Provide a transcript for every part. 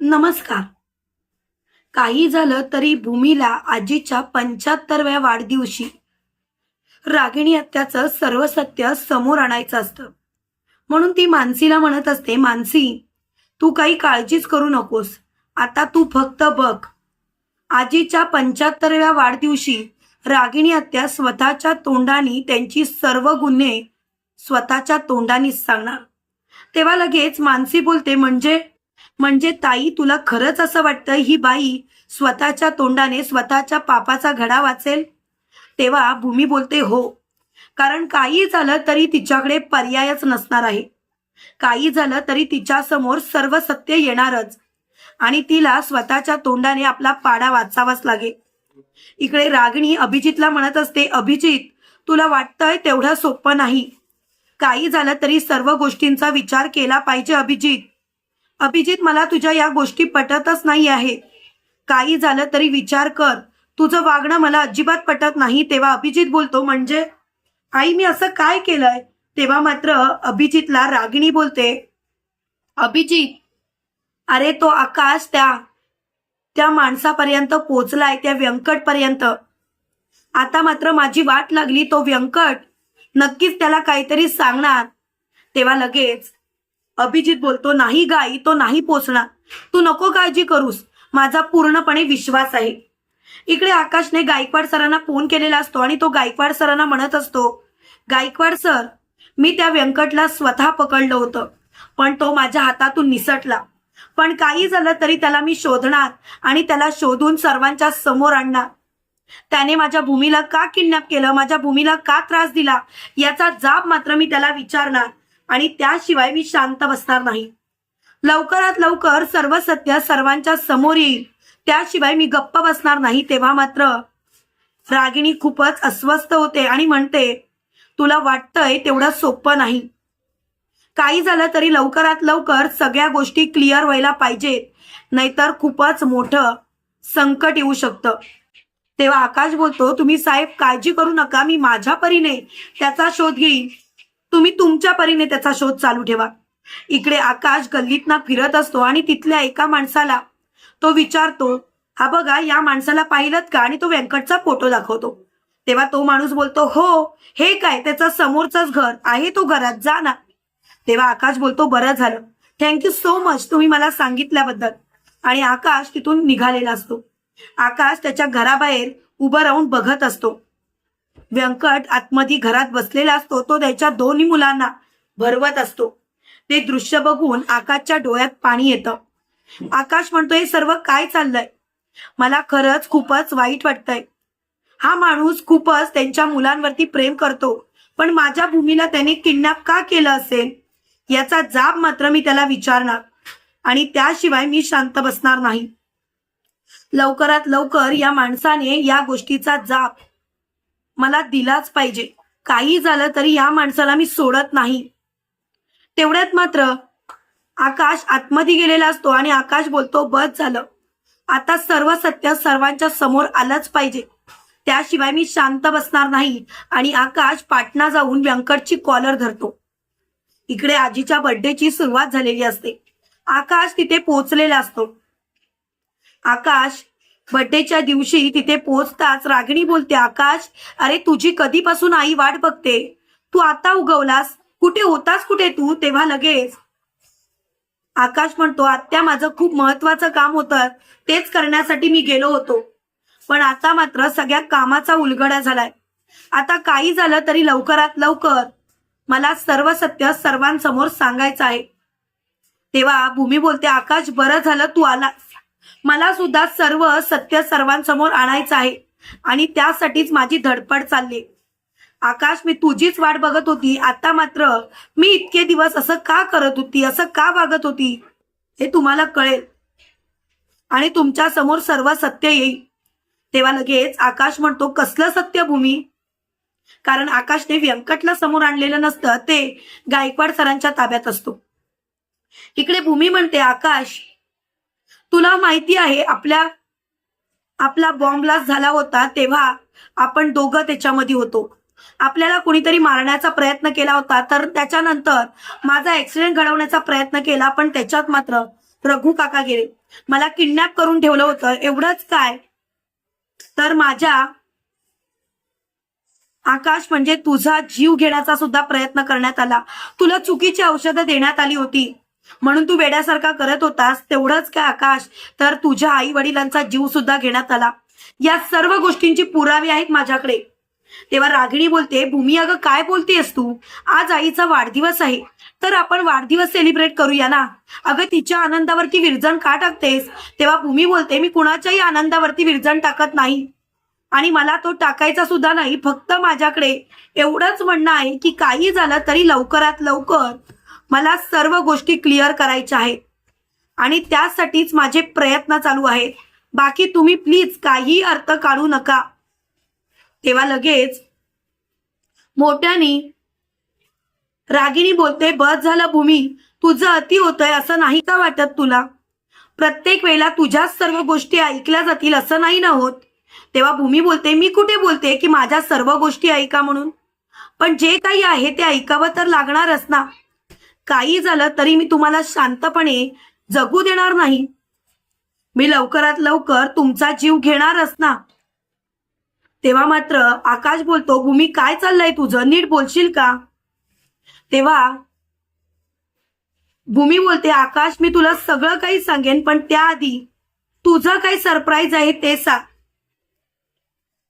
नमस्कार. काही झालं तरी भूमीला आजीच्या पंच्याहत्तरव्या वाढदिवशी रागिणी हत्याचं सर्व सत्य समोर आणायचं असतं. म्हणून ती मानसीला म्हणत असते मानसी तू काही काळजीच करू नकोस. आता तू फक्त बघ. आजीच्या पंच्याहत्तरव्या वाढदिवशी रागिणी हत्या स्वतःच्या तोंडाने त्यांची सर्व गुन्हे स्वतःच्या तोंडानेच सांगणार. तेव्हा लगेच मानसी बोलते म्हणजे म्हणजे ताई तुला खरंच असं वाटतं ही बाई स्वतःच्या तोंडाने स्वतःच्या पापाचा घडा वाचेल? तेव्हा भूमी बोलते हो. कारण काही झालं तरी तिच्याकडे पर्यायच नसणार आहे. काही झालं तरी तिच्या समोर सर्व सत्य येणारच. आणि तिला स्वतःच्या तोंडाने आपला पाडा वाचावाच लागेल इकडे रागिणी अभिजितला म्हणत असते अभिजित तुला वाटतंय तेवढं सोपं नाही. काही झालं तरी सर्व गोष्टींचा विचार केला पाहिजे अभिजित. अभिजित मला तुझ्या या गोष्टी पटतच नाही आहे. काही झालं तरी विचार कर. तुझं वागणं मला अजिबात पटत नाही तेव्हा अभिजित बोलतो म्हणजे? आई मी असं काय केलंय? तेव्हा मात्र अभिजितला रागिणी बोलते अभिजित अरे तो आकाश त्या त्या माणसापर्यंत पोचलाय त्या व्यंकट पर्यंत आता मात्र माझी वाट लागली तो व्यंकट. नक्कीच त्याला काहीतरी सांगणार. तेव्हा लगेच अभिजित बोलतो नाही गाई तो नाही पोचणार तू नको काळजी करूस. माझा पूर्णपणे विश्वास आहे. इकडे आकाशने गायकवाड सरांना फोन केलेला असतो आणि तो गायकवाड सरांना म्हणत असतो गायकवाड सर मी त्या व्यंकटला स्वतः पकडलं होतं पण तो माझ्या हातातून निसटला. पण काही झालं तरी त्याला मी शोधणार आणि त्याला शोधून सर्वांच्या समोर आणणार. त्याने माझ्या भूमीला का किडनॅप केलं माझ्या भूमीला का त्रास दिला याचा जाब मात्र मी त्याला विचारणार. आणि त्याशिवाय मी शांत बसणार नाही. लवकरात लवकर सर्व सत्य सर्वांच्या समोर येईल. त्याशिवाय मी गप्प बसणार नाही तेव्हा मात्र. रागिणी खूपच अस्वस्थ होते आणि म्हणते तुला वाटतंय तेवढं सोपं नाही. काही झालं तरी लवकरात लवकर सगळ्या गोष्टी क्लिअर व्हायला पाहिजेत. नाहीतर खूपच मोठं संकट येऊ शकतं. तेव्हा आकाश बोलतो तुम्ही साहेब काळजी करू नका. मी माझ्या परीने त्याचा शोध घेईन. तुम्ही तुमच्या परीने त्याचा शोध चालू ठेवा. इकडे आकाश गल्लीतना फिरत असतो आणि तिथल्या एका माणसाला तो विचारतो हा बघा या माणसाला पाहिलं का? आणि तो व्यंकटचा फोटो दाखवतो. तेव्हा तो माणूस बोलतो हो हे काय? त्याचा समोरचंच घर आहे तो घरात जा ना. तेव्हा आकाश बोलतो बरं झालं. थँक्यू सो मच तुम्ही मला सांगितल्याबद्दल. आणि आकाश तिथून निघालेला असतो. आकाश त्याच्या घराबाहेर उभं राहून बघत असतो. व्यंकट आतमधी घरात बसलेला असतो तो त्याच्या दोन्ही मुलांना भरवत असतो. ते दृश्य बघून आकाशच्या डोळ्यात पाणी येतं. आकाश म्हणतो हे सर्व काय चाललंय? मला खरंच खूपच वाईट वाटतंय. हा माणूस खूपच त्यांच्या मुलांवरती प्रेम करतो. पण माझ्या भूमीला त्याने किडनॅप का केलं असेल? याचा जाब मात्र मी त्याला विचारणार. आणि त्याशिवाय मी शांत बसणार नाही. लवकरात लवकर या माणसाने या गोष्टीचा जाप मला दिलाच पाहिजे. काही झालं तरी या माणसाला मी सोडत नाही. तेवढ्यात मात्र आकाश आतमध्ये गेलेला असतो आणि आकाश बोलतो बस झालं. आता सर्व सत्य सर्वांच्या समोर आलंच पाहिजे. त्याशिवाय मी शांत बसणार नाही. आणि आकाश पाटणा जाऊन व्यंकटची कॉलर धरतो. इकडे आजीच्या बर्थडेची सुरुवात झालेली असते. आकाश तिथे पोहोचलेला असतो. आकाश बर्थडेच्या दिवशी तिथे पोहोचताच रागिणी बोलते आकाश अरे तुझी कधीपासून आई वाट बघते? तू आता उगवलास? कुठे होतास कुठे तू? तेव्हा लगेच. आकाश म्हणतो आत्या माझं खूप महत्वाचं काम होतं. तेच करण्यासाठी मी गेलो होतो. पण आता मात्र सगळ्या कामाचा उलगडा झालाय. आता काही झालं तरी लवकरात लवकर मला सर्व सत्य सर्वांसमोर सांगायचं आहे. तेव्हा भूमी बोलते आकाश बरं झालं तू आलास मला सुद्धा सर्व सत्य सर्वांसमोर आणायचं आहे. आणि त्यासाठीच माझी धडपड चालली. आकाश मी तुझीच वाट बघत होती. आता मात्र मी इतके दिवस असं का करत होती? असं का वागत होती? हे तुम्हाला कळेल. आणि तुमच्यासमोर सर्व सत्य येईल. तेव्हा लगेच आकाश म्हणतो कसलं सत्य भूमी? कारण आकाशने व्यंकटला समोर आणलेलं नसतं. ते गायकवाड सरांच्या ताब्यात असतो. इकडे भूमी म्हणते आकाश तुला माहिती आहे आपल्या आपला बॉम्ब ब्लास्ट झाला होता तेव्हा आपण दोघं त्याच्यामध्ये होतो. आपल्याला कुणीतरी मारण्याचा प्रयत्न केला होता तर त्याच्यानंतर माझा ऍक्सिडेंट घडवण्याचा प्रयत्न केला पण त्याच्यात मात्र रघु काका गेले. मला किडनॅप करून ठेवलं होतं एवढंच काय? तर माझ्या आकाश म्हणजे तुझा जीव घेण्याचा सुद्धा प्रयत्न करण्यात आला. तुला चुकीची औषधं देण्यात आली होती. म्हणून तू वेड्यासारखा करत होतास तेवढंच काय आकाश? तर तुझ्या आई वडिलांचा जीव सुद्धा घेण्यात आला. या सर्व गोष्टींची पुरावे आहेत माझ्याकडे. तेव्हा रागिणी बोलते भूमी अगं काय बोलतेस तू? आज आईचा वाढदिवस आहे. तर आपण वाढदिवस सेलिब्रेट करूया ना? अगं तिच्या आनंदावरती विरजण का टाकतेस? तेव्हा भूमी बोलते मी कुणाच्याही आनंदावरती विरजण टाकत नाही. आणि मला तो टाकायचा सुद्धा नाही फक्त माझ्याकडे. एवढंच म्हणणं आहे की काही झालं तरी लवकरात लवकर मला सर्व गोष्टी क्लिअर करायच्या आहेत. आणि त्यासाठीच माझे प्रयत्न चालू आहेत. बाकी तुम्ही प्लीज काही अर्थ काढू नका. तेव्हा लगेच मोठ्यानी रागिणी बोलते बस झालं भूमी तुझं अति होतंय असं नाही का वाटत तुला? प्रत्येक वेळेला तुझ्याच सर्व गोष्टी ऐकल्या जातील असं नाही ना होत? तेव्हा भूमी बोलते मी कुठे बोलते की माझ्या सर्व गोष्टी ऐका म्हणून? पण जे काही आहे ते ऐकावं तर लागणारच ना. काही झालं तरी मी तुम्हाला शांतपणे जगू देणार नाही. मी लवकरात लवकर तुमचा जीव घेणारच ना. तेव्हा मात्र आकाश बोलतो भूमी काय चाललंय तुझं? नीट बोलशील का? तेव्हा भूमी बोलते आकाश मी तुला सगळं काही सांगेन पण त्याआधी तुझं काही सरप्राईज आहे ते सांग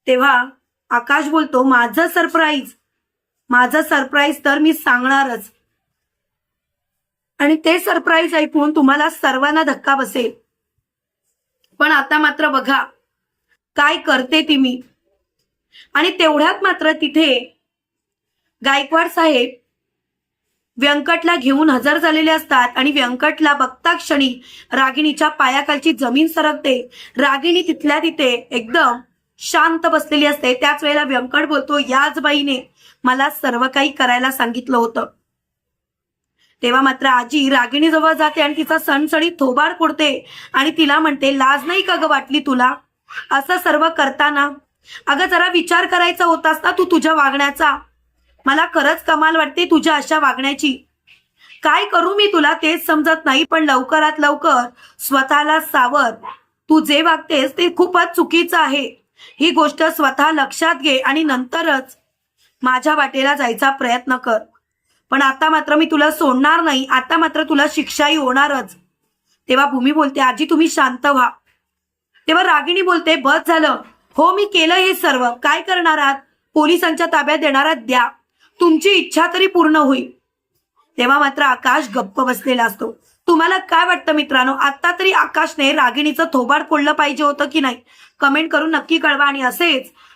तेव्हा आकाश बोलतो माझं सरप्राईज माझं सरप्राईज तर मी सांगणारच. आणि ते सरप्राईज ऐकून तुम्हाला सर्वांना धक्का बसेल. पण आता मात्र बघा काय करते ती मी. आणि तेवढ्यात मात्र तिथे गायकवाड साहेब व्यंकटला घेऊन हजर झालेले असतात आणि व्यंकटला बघता क्षणी रागिणीच्या पायाखालची जमीन सरकते. रागिणी तिथल्या तिथे एकदम शांत बसलेली असते. त्याच वेळेला व्यंकट बोलतो याच बाईने मला सर्व काही करायला सांगितलं होतं. तेव्हा मात्र आजी रागिणी जवळ जाते आणि तिचा सणसणीत थोबार फोडते आणि तिला म्हणते लाज नाही का ग वाटली तुला? असं सर्व करताना अगं जरा विचार करायचा होतास ना तू तुझ्या वागण्याचा? मला खरंच कमाल वाटते तुझ्या अशा वागण्याची. काय करू मी तुला तेच समजत नाही पण लवकरात लवकर स्वतःला सावर. तू जे वागतेस ते खूपच चुकीचं आहे. ही गोष्ट स्वतः लक्षात घे आणि नंतरच माझ्या वाटेला जायचा प्रयत्न कर. पण आता मात्र मी तुला सोडणार नाही. आता मात्र तुला शिक्षाही होणारच. तेव्हा भूमी बोलते आजी तुम्ही शांत व्हा. तेव्हा रागिणी बोलते बस झालं. हो मी केलं हे सर्व. काय करणार आहात? पोलिसांच्या ताब्यात देणार द्या. तुमची इच्छा तरी पूर्ण होईल. तेव्हा मात्र आकाश गप्प बसलेला असतो. तुम्हाला काय वाटतं मित्रांनो? आता तरी आकाशने रागिणीचं थोबाड फोडलं पाहिजे होतं की नाही? कमेंट करून नक्की कळवा आणि असेच